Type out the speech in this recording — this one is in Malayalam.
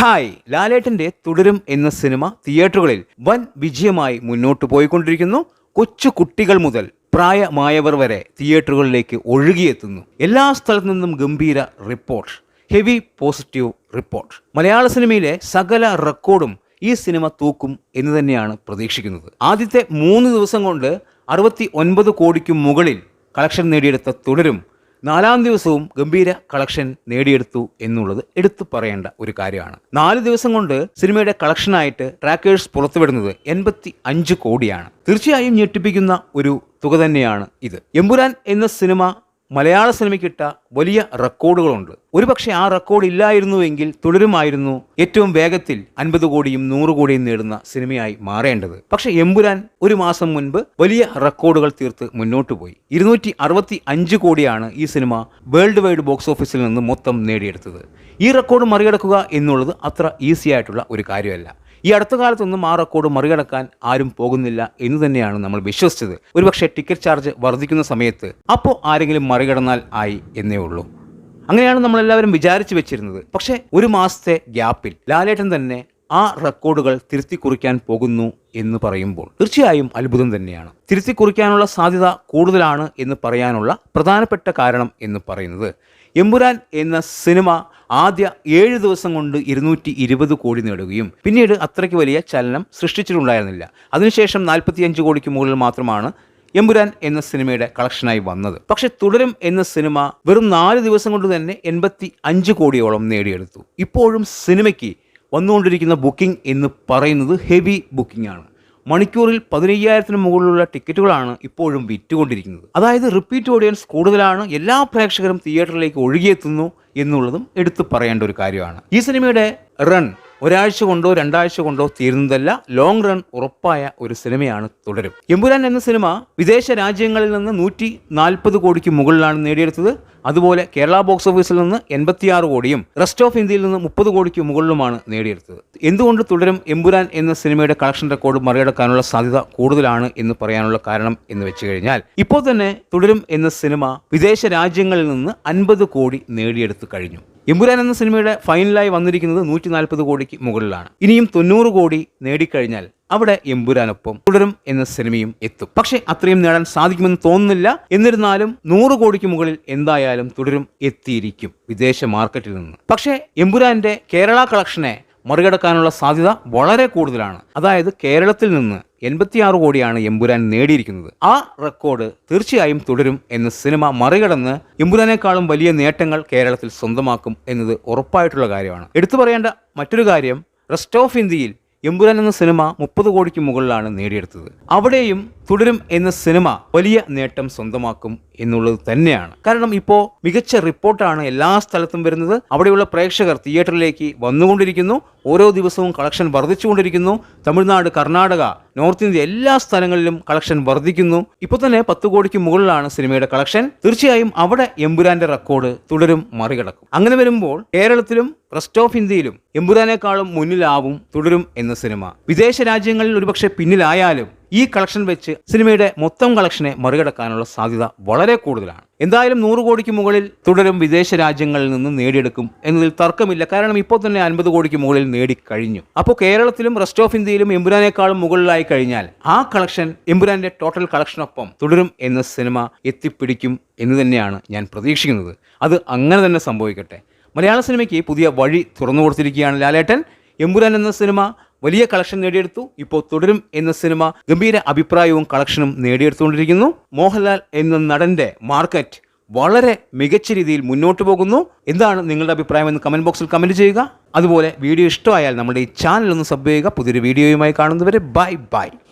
ഹായ് ലാലേട്ടന്റെ തുടരും എന്ന സിനിമ തിയേറ്ററുകളിൽ വൻ വിജയമായി മുന്നോട്ട് പോയിക്കൊണ്ടിരിക്കുന്നു. കൊച്ചു കുട്ടികൾ മുതൽ പ്രായമായവർ വരെ തിയേറ്ററുകളിലേക്ക് ഒഴുകിയെത്തുന്നു. എല്ലാ സ്ഥലത്തു നിന്നും ഗംഭീര റിപ്പോർട്ട് ഹെവി പോസിറ്റീവ് റിപ്പോർട്ട്. മലയാള സിനിമയിലെ സകല റെക്കോർഡും ഈ സിനിമ തൂക്കും എന്ന് തന്നെയാണ് പ്രതീക്ഷിക്കുന്നത്. ആദ്യത്തെ മൂന്ന് ദിവസം കൊണ്ട് അറുപത്തി ഒൻപത് കോടിക്കും മുകളിൽ കളക്ഷൻ നേടിയെടുത്ത തുടരും നാലാം ദിവസവും ഗംഭീര കളക്ഷൻ നേടിയെടുത്തു എന്നുള്ളത് എടുത്തു പറയേണ്ട ഒരു കാര്യമാണ്. നാല് ദിവസം കൊണ്ട് സിനിമയുടെ കളക്ഷനായിട്ട് ട്രാക്കേഴ്സ് പുറത്തുവിടുന്നത് എൺപത്തി അഞ്ച് കോടിയാണ്. തീർച്ചയായും ഞെട്ടിപ്പിക്കുന്ന ഒരു തുക തന്നെയാണ് ഇത്. എമ്പുരാൻ എന്ന സിനിമ മലയാള സിനിമയ്ക്കിട്ട വലിയ റെക്കോർഡുകളുണ്ട്. ഒരുപക്ഷെ ആ റെക്കോർഡ് ഇല്ലായിരുന്നുവെങ്കിൽ തുടരുമായിരുന്നു ഏറ്റവും വേഗത്തിൽ അൻപത് കോടിയും നൂറ് കോടിയും നേടുന്ന സിനിമയായി മാറേണ്ടത്. പക്ഷെ എമ്പുരാൻ ഒരു മാസം മുൻപ് വലിയ റെക്കോർഡുകൾ തീർത്ത് മുന്നോട്ട് പോയി. ഇരുന്നൂറ്റി അറുപത്തി അഞ്ച് കോടിയാണ് ഈ സിനിമ വേൾഡ് വൈഡ് ബോക്സ് ഓഫീസിൽ നിന്ന് മൊത്തം നേടിയെടുത്തത്. ഈ റെക്കോർഡ് മറികടക്കുക എന്നുള്ളത് അത്ര ഈസി ആയിട്ടുള്ള ഒരു കാര്യമല്ല. ഈ അടുത്ത കാലത്തൊന്നും ആ റെക്കോർഡ് മറികടക്കാൻ ആരും പോകുന്നില്ല എന്ന് തന്നെയാണ് നമ്മൾ വിശ്വസിച്ചത്. ഒരുപക്ഷെ ടിക്കറ്റ് ചാർജ് വർദ്ധിക്കുന്ന സമയത്ത് അപ്പോൾ ആരെങ്കിലും മറികടന്നാൽ ആയി എന്നേ ഉള്ളൂ. അങ്ങനെയാണ് നമ്മളെല്ലാവരും വിചാരിച്ചു വെച്ചിരുന്നത്. പക്ഷേ ഒരു മാസത്തെ ഗ്യാപ്പിൽ ലാലേട്ടൻ തന്നെ ആ റെക്കോർഡുകൾ തിരുത്തി കുറിക്കാൻ പോകുന്നു എന്ന് പറയുമ്പോൾ തീർച്ചയായും അത്ഭുതം തന്നെയാണ്. തിരുത്തി കുറിക്കാനുള്ള സാധ്യത കൂടുതലാണ് എന്ന് പറയാനുള്ള പ്രധാനപ്പെട്ട കാരണം എന്ന് പറയുന്നത് എമ്പുരാൻ എന്ന സിനിമ ആദ്യ ഏഴ് ദിവസം കൊണ്ട് ഇരുന്നൂറ്റി ഇരുപത് കോടി നേടുകയും. പിന്നീട് അത്രയ്ക്ക് വലിയ ചലനം സൃഷ്ടിച്ചിട്ടുണ്ടായിരുന്നില്ല. അതിനുശേഷം നാൽപ്പത്തിയഞ്ച് കോടിക്ക് മുകളിൽ മാത്രമാണ് എമ്പുരാൻ എന്ന സിനിമയുടെ കളക്ഷനായി വന്നത്. പക്ഷെ തുടരും എന്ന സിനിമ വെറും നാല് ദിവസം കൊണ്ട് തന്നെ എൺപത്തി അഞ്ച് കോടിയോളം നേടിയെടുത്തു. ഇപ്പോഴും സിനിമയ്ക്ക് വന്നുകൊണ്ടിരിക്കുന്ന ബുക്കിംഗ് എന്ന് പറയുന്നത് ഹെവി ബുക്കിംഗ് ആണ്. മണിക്കൂറിൽ പതിനയ്യായിരത്തിന് മുകളിലുള്ള ടിക്കറ്റുകളാണ് ഇപ്പോഴും വിറ്റുകൊണ്ടിരിക്കുന്നത്. അതായത് റിപ്പീറ്റ് ഓഡിയൻസ് കൂടുതലാണ് എല്ലാ പ്രേക്ഷകരും തിയേറ്ററിലേക്ക് ഒഴുകിയെത്തുന്നു എന്നുള്ളതും എടുത്തു പറയേണ്ട ഒരു കാര്യമാണ്. ഈ സിനിമയുടെ റൺ ഒരാഴ്ച കൊണ്ടോ രണ്ടാഴ്ച കൊണ്ടോ തീരുന്നതല്ല ലോങ് റൺ ഉറപ്പായ ഒരു സിനിമയാണ് തുടരും. എമ്പുരാൻ എന്ന സിനിമ വിദേശ രാജ്യങ്ങളിൽ നിന്ന് നൂറ്റി നാൽപ്പത് കോടിക്ക് മുകളിലാണ് നേടിയെടുത്തത്. അതുപോലെ കേരള ബോക്സ് ഓഫീസിൽ നിന്ന് എൺപത്തിയാറ് കോടിയും റെസ്റ്റ് ഓഫ് ഇന്ത്യയിൽ നിന്ന് മുപ്പത് കോടിക്ക് മുകളിലുമാണ് നേടിയെടുത്തത്. എന്തുകൊണ്ട് തുടരും എമ്പുരാൻ എന്ന സിനിമയുടെ കളക്ഷൻ റെക്കോർഡ് മറികടക്കാനുള്ള സാധ്യത കൂടുതലാണ് എന്ന് പറയാനുള്ള കാരണം എന്ന് വെച്ച് കഴിഞ്ഞാൽ ഇപ്പോൾ തന്നെ തുടരും എന്ന സിനിമ വിദേശ രാജ്യങ്ങളിൽ നിന്ന് അൻപത് കോടി നേടിയെടുത്തു കഴിഞ്ഞു. എമ്പുരാൻ എന്ന സിനിമയുടെ ഫൈനലായി വന്നിരിക്കുന്നത് നൂറ്റി നാൽപ്പത് കോടിക്ക് മുകളിലാണ്. ഇനിയും തൊണ്ണൂറ് കോടി നേടിക്കഴിഞ്ഞാൽ അവിടെ എമ്പുരാനൊപ്പം തുടരും എന്ന സിനിമയും എത്തും. പക്ഷേ അത്രയും നേടാൻ സാധിക്കുമെന്ന് തോന്നുന്നില്ല. എന്നിരുന്നാലും നൂറ് കോടിക്ക് മുകളിൽ എന്തായാലും തുടരും എത്തിയിരിക്കും വിദേശ മാർക്കറ്റിൽ നിന്ന്. പക്ഷേ എമ്പുരാന്റെ കേരള കളക്ഷനെ മറികടക്കാനുള്ള സാധ്യത വളരെ കൂടുതലാണ്. അതായത് കേരളത്തിൽ നിന്ന് എൺപത്തിയാറ് കോടിയാണ് എമ്പുരാൻ നേടിയിരിക്കുന്നത്. ആ റെക്കോർഡ് തീർച്ചയായും തുടരും എന്ന് സിനിമ മറികടന്ന് എമ്പുരാനേക്കാളും വലിയ നേട്ടങ്ങൾ കേരളത്തിൽ സ്വന്തമാക്കും എന്നത് ഉറപ്പായിട്ടുള്ള കാര്യമാണ്. എടുത്തു പറയേണ്ട മറ്റൊരു കാര്യം റെസ്റ്റ് ഓഫ് ഇന്ത്യയിൽ എമ്പുരാൻ എന്ന സിനിമ മുപ്പത് കോടിക്ക് മുകളിലാണ് നേടിയെടുത്തത്. അവിടെയും തുടരും എന്ന സിനിമ വലിയ നേട്ടം സ്വന്തമാക്കും എന്നുള്ളത് തന്നെയാണ്. കാരണം ഇപ്പോൾ മികച്ച റിപ്പോർട്ടാണ് എല്ലാ സ്ഥലത്തും വരുന്നത്. അവിടെയുള്ള പ്രേക്ഷകർ തിയേറ്ററിലേക്ക് വന്നുകൊണ്ടിരിക്കുന്നു. ഓരോ ദിവസവും കളക്ഷൻ വർദ്ധിച്ചുകൊണ്ടിരിക്കുന്നു. തമിഴ്നാട് കർണാടക നോർത്ത് ഇന്ത്യ എല്ലാ സ്ഥലങ്ങളിലും കളക്ഷൻ വർദ്ധിക്കുന്നു. ഇപ്പോൾ തന്നെ പത്ത് കോടിക്ക് മുകളിലാണ് സിനിമയുടെ കളക്ഷൻ. തീർച്ചയായും അവിടെ എമ്പുരാന്റെ റെക്കോർഡ് തുടരും മറികടക്കും. അങ്ങനെ വരുമ്പോൾ കേരളത്തിലും റെസ്റ്റ് ഓഫ് ഇന്ത്യയിലും എമ്പുരാനേക്കാളും മുന്നിലാവും തുടരും എന്ന സിനിമ. വിദേശ രാജ്യങ്ങളിൽ ഒരുപക്ഷെ പിന്നിലായാലും ഈ കളക്ഷൻ വെച്ച് സിനിമയുടെ മൊത്തം കളക്ഷനെ മറികടക്കാനുള്ള സാധ്യത വളരെ കൂടുതലാണ്. എന്തായാലും നൂറ് കോടിക്ക് മുകളിൽ തുടരും വിദേശ രാജ്യങ്ങളിൽ നിന്ന് നേടിയെടുക്കും എന്നതിൽ തർക്കമില്ല. കാരണം ഇപ്പോൾ തന്നെ അൻപത് കോടിക്ക് മുകളിൽ നേടിക്കഴിഞ്ഞു അപ്പോൾ കേരളത്തിലും റെസ്റ്റ് ഓഫ് ഇന്ത്യയിലും എമ്പുരാനേക്കാളും മുകളിലായി കഴിഞ്ഞാൽ ആ കളക്ഷൻ എമ്പുരാന്റെ ടോട്ടൽ കളക്ഷനൊപ്പം തുടരും എന്ന സിനിമ എത്തിപ്പിടിക്കും എന്ന് തന്നെയാണ് ഞാൻ പ്രതീക്ഷിക്കുന്നത്. അത് അങ്ങനെ തന്നെ സംഭവിക്കട്ടെ. മലയാള സിനിമയ്ക്ക് പുതിയ വഴി തുറന്നു കൊടുത്തിരിക്കുകയാണ് ലാലേട്ടൻ. എമ്പുരാൻ എന്ന സിനിമ വലിയ കളക്ഷൻ നേടിയെടുത്തു. ഇപ്പോൾ തുടരും എന്ന സിനിമ ഗംഭീര അഭിപ്രായവും കളക്ഷനും നേടിയെടുത്തുകൊണ്ടിരിക്കുന്നു. മോഹൻലാൽ എന്ന നടന്റെ മാർക്കറ്റ് വളരെ മികച്ച രീതിയിൽ മുന്നോട്ട് പോകുന്നു. എന്താണ് നിങ്ങളുടെ അഭിപ്രായം എന്ന് കമന്റ് ബോക്സിൽ കമന്റ് ചെയ്യുക. അതുപോലെ വീഡിയോ ഇഷ്ടമായാൽ നമ്മുടെ ഈ ചാനൽ ഒന്ന് സബ് ചെയ്യുക. പുതിയൊരു വീഡിയോയുമായി കാണുന്നവരെ ബൈ ബൈ